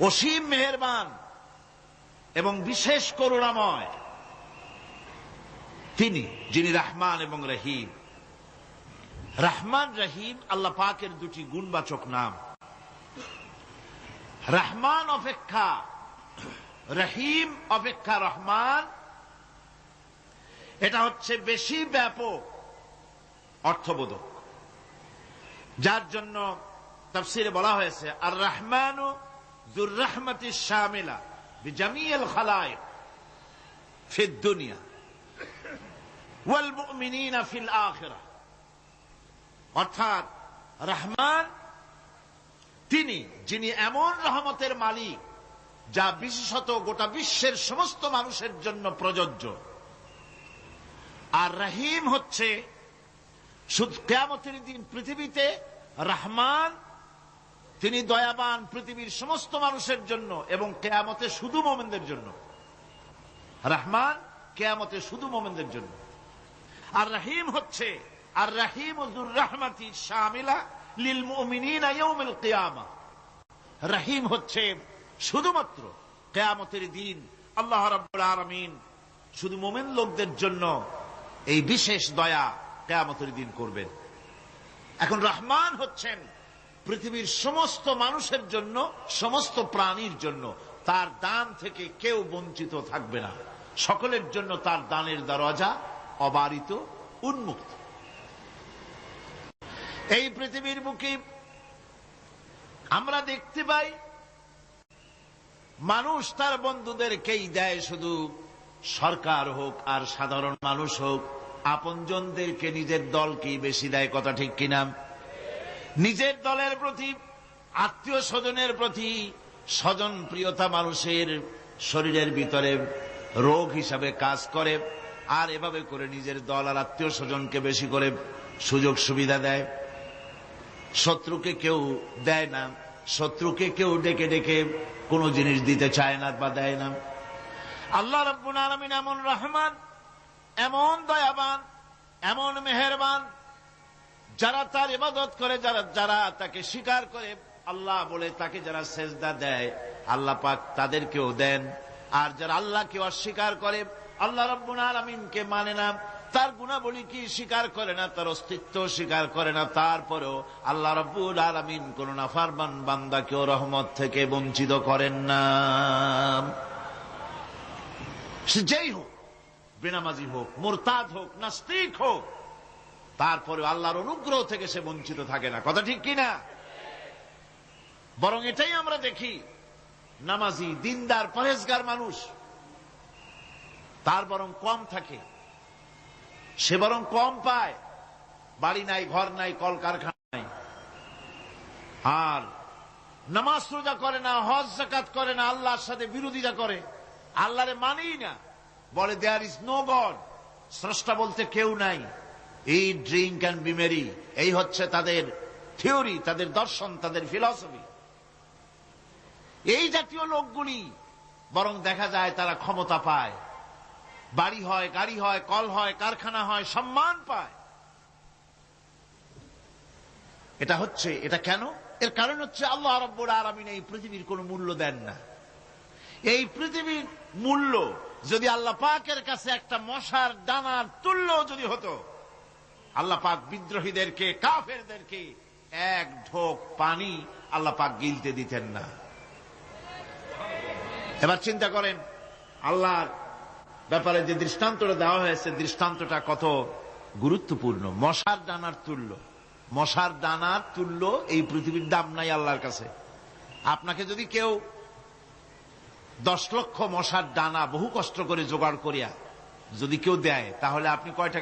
অসীম মেহেরবান এবং বিশেষ করুণাময় তিনি, যিনি রাহমান এবং রহিম। রাহমান, রহিম, আল্লাহ পাকের দুটি গুণবাচক নাম। রহমান অপেক্ষা, রহিম অপেক্ষা রহমান। এটা হচ্ছে বেশি ব্যাপক অর্থবোধক। যার জন্য তফসিরে বলা হয়েছে, আর রহমান জুর রহমতি শামিলা বিজামিয়াল খালায় দুনিয়া। ওয়াল ফিল অর্থাৎ রহমান, তিনি, যিনি এমন রহমতের মালিক, যা বিশেষত গোটা বিশ্বের সমস্ত মানুষের জন্য প্রযোজ্য। আর রহিম হচ্ছে, শুধু কেয়ামতের দিন পৃথিবীতে রহমান তিনি দয়াবান পৃথিবীর সমস্ত মানুষের জন্য এবং কেয়ামতে শুধু মোমেনদের জন্য। রহমান কেয়ামতে শুধু মোমেনদের জন্য। আর রহিম হচ্ছে, আর রহিম রহমাতি শামিলা লিল কিয়ামা। রহিম হচ্ছে শুধুমাত্র কেয়ামতের দিন। আল্লাহ রাব্বুল আলামিন শুধু মোমেন লোকদের জন্য এই বিশেষ দয়া কেয়ামতের দিন করবেন। এখন রহমান হচ্ছেন পৃথিবীর সমস্ত মানুষের জন্য, সমস্ত প্রাণীর জন্য, তার দান থেকে কেউ বঞ্চিত থাকবে না। সকলের জন্য তার দানের দরজা অবারিত, উন্মুক্ত। এই পৃথিবীর মুখে আমরা দেখতে পাই, মানুষ তার বন্ধুদেরকেই দেয় শুধু সরকার হোক আর সাধারণ মানুষ হোক। আপনজনদেরকে নিজের দলকেই বেশি দেয়, কথা ঠিক কিনা? নিজের দলের প্রতি, আত্মীয় স্বজনের প্রতি, স্বজন প্রিয়তা মানুষের শরীরের ভিতরে রোগ হিসাবে কাজ করে, আর এভাবে করে নিজের দল আর আত্মীয় স্বজনকে বেশি করে সুযোগ সুবিধা দেয়। শত্রুকে কেউ দেয় না, শত্রুকে কেউ ডেকে ডেকে কোনো জিনিস দিতে চায় না বা দেয় না। আল্লাহ রব্বুল আলমিন এমন রহমান, এমন দয়াবান, এমন মেহেরবান যারা তার ইবাদত করে, যারা যারা তাকে স্বীকার করে, আল্লাহ বলে তাকে যারা সেজদা দেয়, আল্লাহ পাক তাদেরকেও দেন। আর যারা আল্লাহকে অস্বীকার করে, আল্লাহ রব্বুল আলমিনকে মানে না। তার গুণাবলী কি স্বীকার করে না, তার অস্তিত্ব স্বীকার করে না। তারপরেও আল্লাহ রব্বুল আলমিন কোন নাফারবান বান্দাকেও রহমত থেকে বঞ্চিত করেন না। যেই হোক, বেনামাজি হোক, মোরতাদ হোক, নাস্তিক হোক তারপরে আল্লাহর অনুগ্রহ থেকে সে বঞ্চিত থাকে না। কথা ঠিক কিনা? বরং এটাই আমরা দেখি, নামাজি, দিনদার, পরেজগার মানুষ, তার বরং কম থাকে। সে বরং কম পায়। বাড়ি নাই, ঘর নাই, কলকারখানা নাই। আর নামাজ রোজা করে না, হজ জাকাত করে না, আল্লাহর সাথে বিরোধিতা করে। আল্লাহরে মানেই না। বলে দেয়ার ইজ নো গড স্রষ্টা বলতে কেউ নাই। এই ড্রিঙ্ক অ্যান্ড বিমেরি এই হচ্ছে তাদের থিওরি তাদের দর্শন, তাদের ফিলসফি এই জাতীয় লোকগুলি, বরং দেখা যায় তারা ক্ষমতা পায়। বাড়ি হয়, গাড়ি হয়, কল হয়, কারখানা হয়, সম্মান পায়। এটা হচ্ছে, এটা কেন? এর কারণ হচ্ছে আল্লাহ রব্বুর আরামিন এই পৃথিবীর কোনো মূল্য দেন না। এই পৃথিবীর মূল্য যদি আল্লাহ পাকের কাছে একটা মশার ডানার তুল্য যদি হতো আল্লাহ পাক বিদ্রোহীদেরকে, কাফেরদেরকে এক ঢোক পানি আল্লাহ পাক গিলতে দিতেন না। এবার চিন্তা করেন, আল্লাহর ব্যাপারে যে দৃষ্টান্তটা দেওয়া হয়েছে, দৃষ্টান্তটা কত গুরুত্বপূর্ণ? মশার ডানার তুল্য। মশার ডানার তুল্য এই পৃথিবীর দাম নাই আল্লাহর কাছে। আপনাকে যদি কেউ দশ লক্ষ মশার ডানা বহু কষ্ট করে জোগাড় করিয়া যদি কেউ দেয়, তাহলে আপনি কয় টাকা